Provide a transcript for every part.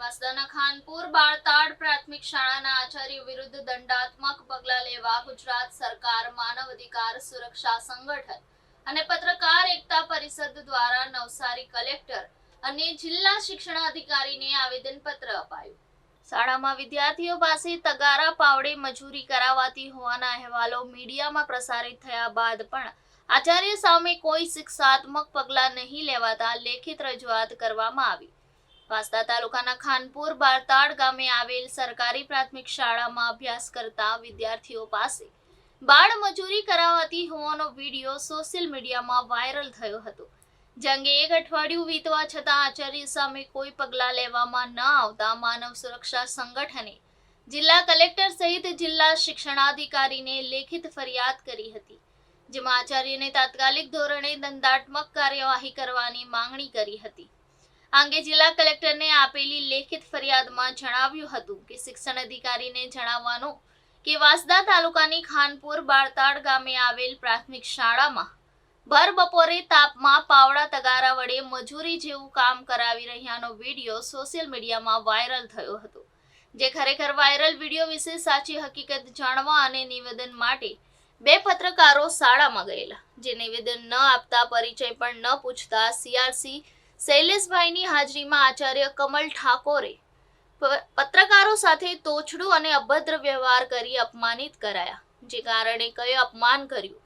વાસદાના ખાનપુર બાળતાડ પ્રાથમિક શાળાના આચાર્ય વિરુદ્ધ દંડાત્મક પગલાં લેવા ગુજરાત સરકાર માનવ અધિકાર સુરક્ષા સંગઠન અને પત્રકાર એકતા પરિષદ દ્વારા નવસારી કલેક્ટર અને જિલ્લા શિક્ષણાધિકારીને આવેદનપત્ર અપાયું. શાળામાં વિદ્યાર્થીઓ પાસે તગારા પાવડે મજૂરી કરાવાતી હોવાના અહેવાલો મીડિયામાં પ્રસારિત થયા બાદ પણ આચાર્ય સામે કોઈ શિક્ષાત્મક પગલાં નહીં લેવાતા લેખિત રજૂઆત કરવામાં આવી. વાંસદા તાલુકાના ખાનપુર બારતાડ ગામે આવેલ સરકારી પ્રાથમિક શાળામાં અભ્યાસ કરતા વિદ્યાર્થીઓ પાસે બાળ મજૂરી કરાવાતી હોવાનો વીડિયો સોશિયલ મીડિયામાં વાયરલ થયો હતો. જે અંગે એક અઠવાડિયું વીતવા છતાં આચાર્ય સામે કોઈ પગલાં લેવામાં ન આવતા માનવ સુરક્ષા સંગઠને જિલ્લા કલેક્ટર સહિત જિલ્લા શિક્ષણાધિકારીને લેખિત ફરિયાદ કરી હતી, જેમાં આચાર્યને તાત્કાલિક ધોરણે દંડાત્મક કાર્યવાહી કરવાની માંગણી કરી હતી. આ અંગે જિલ્લા કલેક્ટરને આપેલી લેખિત ફરિયાદમાં જણાવ્યું હતું કે શિક્ષણ અધિકારીને જણાવવાનું કે વાસદા તાલુકાની ખાનપુર બાળતાડ ગામે આવેલ પ્રાથમિક શાળામાં ભર બપોરે તાપમાં પાવડા તગારા વડે મજૂરી જેવું કામ કરાવી રહ્યાનો વીડિયો સોશિયલ મીડિયામાં વાયરલ થયો હતો. જે ખરેખર વાયરલ વીડિયો વિશે સાચી હકીકત જાણવા અને નિવેદન માટે બે પત્રકારો શાળામાં ગયેલા, જે નિવેદન ન આપતા, પરિચય પણ ન પૂછતા, સીઆરસી શૈલેષભાઈની હાજરીમાં આચાર્ય કમલ ઠાકોરે પત્રકારો સાથે તોછડું અને અભદ્ર વ્યવહાર કરી અપમાનિત કરાયા, જે કારણે કયો અપમાન કર્યું.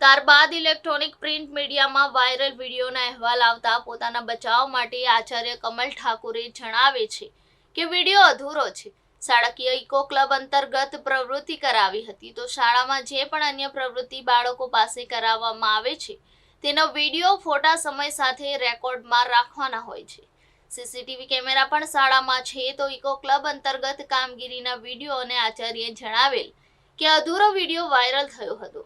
ત્યારબાદ ઇલેક્ટ્રોનિક પ્રિન્ટ મીડિયામાં વાયરલ વિડીયોના અહેવાલ આવતા પોતાના બચાવ માટે આચાર્ય કમલ ઠાકુરે જણાવે છે કે વીડિયો અધૂરો છે. શાળાકીય ઇકો ક્લબ અંતર્ગત પ્રવૃત્તિ કરાવી હતી, તો શાળામાં જે પણ અન્ય પ્રવૃત્તિ બાળકો પાસે કરાવવામાં આવે છે તેનો વીડિયો ફોટા સમય સાથે રેકોર્ડમાં રાખવાના હોય છે. સીસીટીવી કેમેરા પણ શાળામાં છે તો ઇકો ક્લબ અંતર્ગત કામગીરીના વીડિયો અને આચાર્યએ જણાવેલ કે અધૂરો વીડિયો વાયરલ થયો હતો.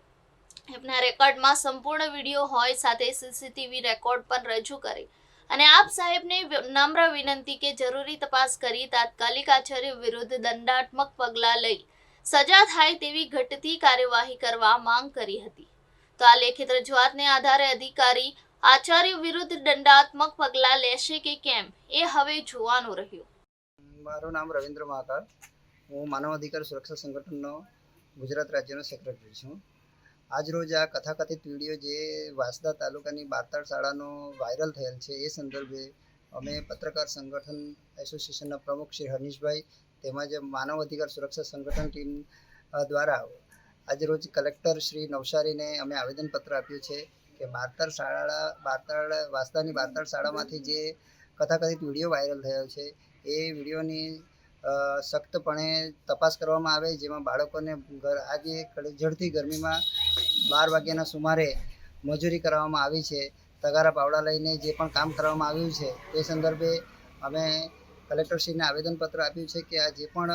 એમના રેકોર્ડમાં સંપૂર્ણ વીડિયો હોય સાથે સીસીટીવી રેકોર્ડ પણ રજૂ કરે. અને આપ સાહેબને નમ્ર વિનંતી કે જરૂરી તપાસ કરી તાત્કાલિક આચાર્ય વિરુદ્ધ દંડાત્મક પગલાં લઈ સજા થાય તેવી ઘટતી કાર્યવાહી કરવા માંગ કરી હતી. તો આ લેખિત રજૂઆતને આધારે અધિકારી આચાર્ય વિરુદ્ધ દંડાત્મક પગલાં લેશે કે કેમ, એ હવે જોવાનું રહ્યું. મારું નામ રવિન્દ્ર મહાકાળ હું માનવ અધિકાર સુરક્ષા સંગઠનનો ગુજરાત રાજ્યનો સેક્રેટરી છું. આજરોજ આ કથાકથિત વીડિયો જે વાસદા તાલુકાની બારતાળ શાળાનો વાયરલ થયેલ છે, એ સંદર્ભે અમે પત્રકાર સંગઠન એસોસિએશનના પ્રમુખ શ્રી હનીશભાઈ તેમજ માનવ અધિકાર સુરક્ષા સંગઠન ટીમ દ્વારા આજરોજ કલેક્ટર શ્રી નવસારીને અમે આવેદનપત્ર આપ્યું છે કે બારતર શાળા બારતાળ વાસ્તાની બારતાળ શાળામાંથી જે કથાકથિત વીડિયો વાયરલ થયો છે, એ વિડીયોની સખ્તપણે તપાસ કરવામાં આવે, જેમાં બાળકોને ઘર, આજે ઝડતી ગરમીમાં બાર વાગ્યાના સુમારે મજૂરી કરવામાં આવી છે. તગારા પાવડા લઈને જે પણ કામ કરવામાં આવ્યું છે, તે સંદર્ભે અમે કલેક્ટરશ્રીને આવેદનપત્ર આપ્યું છે કે આ જે પણ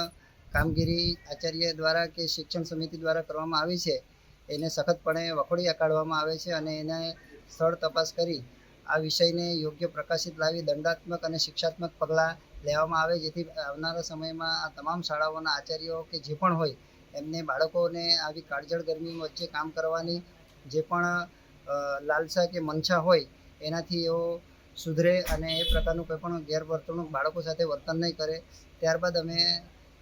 કામગીરી આચાર્ય દ્વારા કે શિક્ષણ સમિતિ દ્વારા કરવામાં આવી છે. એને સખતપણે વખોડી કાઢવામાં આવે છે અને એને સ્થળ તપાસ કરી આ વિષયને યોગ્ય પ્રકાશિત લાવી દંડાત્મક અને શિક્ષાત્મક પગલાં લેવામાં આવે, જેથી આવનારા સમયમાં આ તમામ શાળાઓના આચાર્યો કે જે પણ હોય, એમને બાળકોને આવી કાળજળ ગરમી વચ્ચે કામ કરવાની જે પણ લાલસા કે મનસા હોય, એનાથી એઓ સુધરે અને એ પ્રકારનું કોઈ પણ ગેરવર્તણૂક બાળકો સાથે વર્તન નહીં કરે. ત્યારબાદ અમે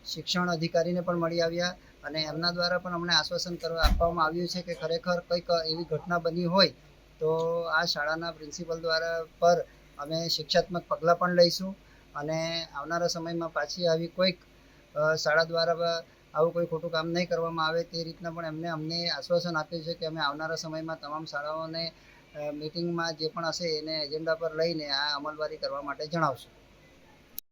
શિક્ષણ અધિકારીને પણ મળી આવ્યા અને એમના દ્વારા પણ અમને આશ્વાસન કરવા આપવામાં આવ્યું છે કે ખરેખર કંઈક એવી ઘટના બની હોય તો આ શાળાના પ્રિન્સિપલ દ્વારા પર અમે શિક્ષાત્મક પગલાં પણ લઈશું અને આવનારા સમયમાં પાછી આવી કોઈક શાળા દ્વારા આવું કોઈ ખોટું કામ નહીં કરવામાં આવે તે રીતના પણ એમને અમને આશ્વાસન આપ્યું છે કે અમે આવનારા સમયમાં તમામ શાળાઓને મિટિંગમાં જે પણ હશે એને એજન્ડા પર લઈને આ અમલવારી કરવા માટે જણાવશું.